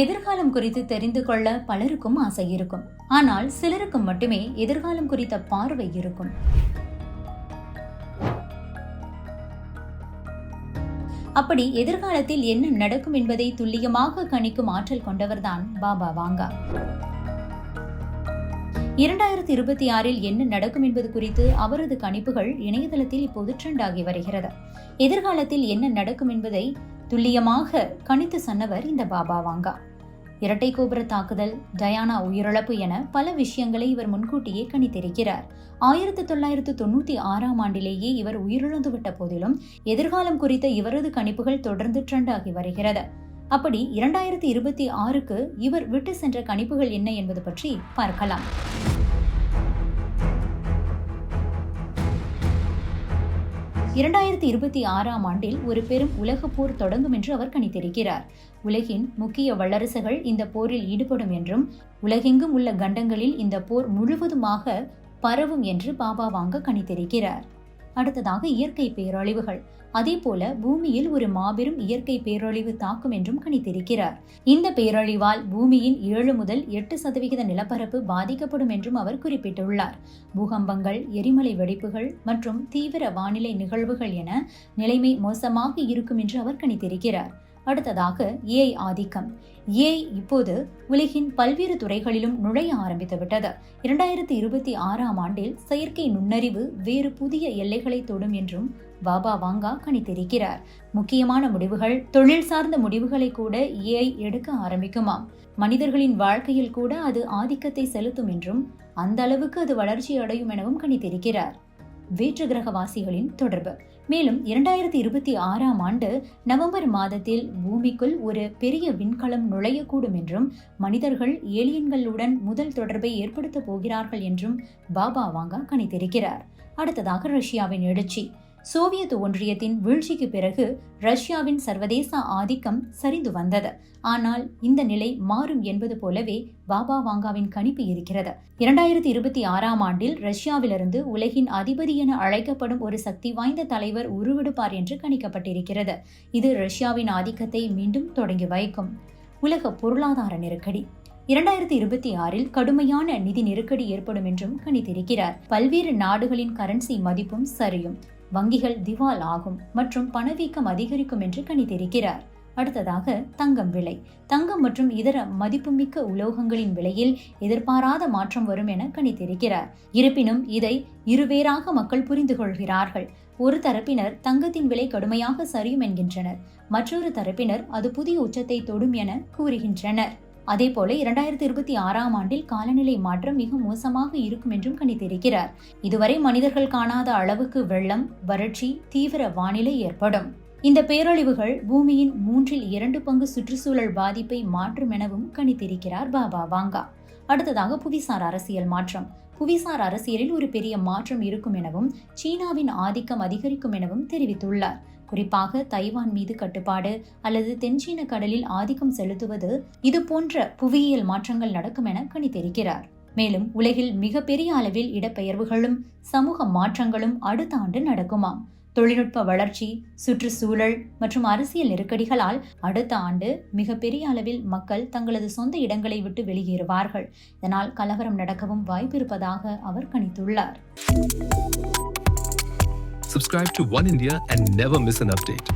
எதிர்காலம் குறித்து தெரிந்து கொள்ள பலருக்கும் ஆசை இருக்கும். ஆனால் சிலருக்கு மட்டுமே எதிர்காலம் குறித்த பார்வை இருக்கும். அப்படி எதிர்காலத்தில் என்ன நடக்கும் என்பதை துல்லியமாக கணிக்கும் ஆற்றல் கொண்டவர்தான் பாபா வாங்கா. இரண்டாயிரத்தி இருபத்தி ஆறில் என்ன நடக்கும் என்பது குறித்து அவரது கணிப்புகள் இணையதளத்தில் இப்போது ட்ரெண்ட் ஆகி வருகிறது. எதிர்காலத்தில் என்ன நடக்கும் என்பதை துல்லியமாக கணித்து சொன்னவர் இந்த பாபா வாங்கா. இரட்டை கோபுர தாக்குதல் டயானா உயிரிழப்பு என பல விஷயங்களை இவர் முன்கூட்டியே கணித்திருக்கிறார். ஆயிரத்தி தொள்ளாயிரத்து தொண்ணூத்தி ஆறாம் ஆண்டிலேயே இவர் உயிரிழந்துவிட்ட போதிலும் எதிர்காலம் குறித்த இவரது கணிப்புகள் தொடர்ந்து ட்ரெண்ட் ஆகி வருகிறது. அப்படி இரண்டாயிரத்தி இருபத்தி ஆறுக்கு இவர் விட்டு சென்ற கணிப்புகள் என்ன என்பது பற்றி பார்க்கலாம். இரண்டாயிரத்தி இருபத்தி ஆறாம் ஆண்டில் ஒரு பெரும் உலக போர் தொடங்கும் என்று அவர் கணித்திருக்கிறார். உலகின் முக்கிய வல்லரசுகள் இந்த போரில் ஈடுபடும் என்றும் உலகெங்கும் உள்ள கண்டங்களில் இந்த போர் முழுவதுமாக பரவும் என்று பாபா வாங்க கணித்திருக்கிறார். அடுத்ததாக இயற்கை பேரழிவுகள். அதே போல பூமியில் ஒரு மாபெரும் இயற்கை பேரழிவு தாக்கும் என்றும் கணித்திருக்கிறார். இந்த பேரழிவால் பூமியின் ஏழு முதல் எட்டு சதவிகித நிலப்பரப்பு பாதிக்கப்படும் என்றும் அவர் குறிப்பிட்டுள்ளார். பூகம்பங்கள் எரிமலை வெடிப்புகள் மற்றும் தீவிர வானிலை நிகழ்வுகள் என நிலைமை மோசமாக இருக்கும் என்று அவர் கணித்திருக்கிறார். அடுத்ததாக ஏஐ ஆதிக்கம். ஏஐ இப்போது உலகின் பல்வேறு துறைகளிலும் நுழைய ஆரம்பித்துவிட்டது. இரண்டாயிரத்தி இருபத்தி ஆறாம் ஆண்டில் செயற்கை நுண்ணறிவு வேறு புதிய எல்லைகளை தொடும் என்றும் பாபா வாங்கா கணித்திருக்கிறார். முக்கியமான முடிவுகள் தொழில் சார்ந்த முடிவுகளை கூட ஏஐ எடுக்க ஆரம்பிக்குமாம். மனிதர்களின் வாழ்க்கையில் கூட அது ஆதிக்கத்தை செலுத்தும் என்றும் அந்த அளவுக்கு அது வளர்ச்சி அடையும் எனவும் கணித்திருக்கிறார். வேற்று கிரகவாசிகளின் தொடர்பு. மேலும் இரண்டாயிரத்தி இருபத்தி ஆறாம் ஆண்டு நவம்பர் மாதத்தில் பூமிக்குள் ஒரு பெரிய விண்கலம் நுழையக்கூடும் என்றும் மனிதர்கள் ஏலியன்களுடன் முதல் தொடர்பை ஏற்படுத்தப் போகிறார்கள் என்றும் பாபா வாங்கா கணித்திருக்கிறார். அடுத்ததாக ரஷ்யாவின் எழுச்சி. சோவியத் ஒன்றியத்தின் வீழ்ச்சிக்கு பிறகு ரஷ்யாவின் சர்வதேச ஆதிக்கம் சரிந்து வந்தது. ஆனால் இந்த நிலை மாறும் என்பது போலவே பாபா வாங்காவின் கணிப்பு இருக்கிறது. இரண்டாயிரத்தி இருபத்தி ஆறாம் ஆண்டில் ரஷ்யாவிலிருந்து உலகின் அதிபதி என அழைக்கப்படும் ஒரு சக்தி வாய்ந்த தலைவர் உருவெடுப்பார் என்று கணிக்கப்பட்டிருக்கிறது. இது ரஷ்யாவின் ஆதிக்கத்தை மீண்டும் தொடங்கி வைக்கும். உலக பொருளாதார நெருக்கடி. இரண்டாயிரத்தி இருபத்தி ஆறில் கடுமையான நிதி நெருக்கடி ஏற்படும் என்றும் கணித்திருக்கிறார். பல்வேறு நாடுகளின் கரன்சி மதிப்பும் சரியும். வங்கிகள் திவால் ஆகும் மற்றும் பணவீக்கம் அதிகரிக்கும் என்று கணித்திருக்கிறார். அடுத்ததாக தங்கம் விலை. தங்கம் மற்றும் இதர மதிப்புமிக்க உலோகங்களின் விலையில் எதிர்பாராத மாற்றம் வரும் என கணித்திருக்கிறார். இருப்பினும் இதை இருவேறாக மக்கள் புரிந்து கொள்கிறார்கள். ஒரு தரப்பினர் தங்கத்தின் விலை கடுமையாக சரியும் என்கின்றனர். மற்றொரு தரப்பினர் அது புதிய உச்சத்தை தொடும் என கூறுகின்றனர். அதேபோல இரண்டாயிரத்தி இருபத்தி ஆறாம் ஆண்டில் காலநிலை மாற்றம் மிக மோசமாக இருக்கும் என்றும் கணித்திருக்கிறார். இதுவரை மனிதர்கள் காணாத அளவுக்கு வெள்ளம் வறட்சி தீவிர வானிலை ஏற்படும். இந்த பேரழிவுகள் பூமியின் மூன்றில் இரண்டு பங்கு சுற்றுச்சூழல் பாதிப்பை மாற்றும் எனவும் கணித்திருக்கிறார் பாபா வாங்கா. அடுத்ததாக புவிசார் அரசியல் மாற்றம். புவிசார் அரசியலில் ஒரு பெரிய மாற்றம் இருக்கும் எனவும் சீனாவின் ஆதிக்கம் அதிகரிக்கும் எனவும் தெரிவித்துள்ளார். குறிப்பாக தைவான் மீது கட்டுப்பாடு அல்லது தென்சீன கடலில் ஆதிக்கம் செலுத்துவது இது போன்ற புவியியல் மாற்றங்கள் நடக்கும் என கணித்திருக்கிறார். மேலும் உலகில் மிகப்பெரிய அளவில் இடப்பெயர்வுகளும் சமூக மாற்றங்களும் அடுத்த ஆண்டு நடக்குமாம். தொழில்நுட்ப வளர்ச்சி சுற்றுச்சூழல் மற்றும் அரசியல் நெருக்கடிகளால் அடுத்த ஆண்டு மிகப்பெரிய அளவில் மக்கள் தங்களது சொந்த இடங்களை விட்டு வெளியேறுவார்கள் இதனால் கலவரம் நடக்கவும் வாய்ப்பிருப்பதாக அவர் கணித்துள்ளார் Subscribe to One India and never miss an update.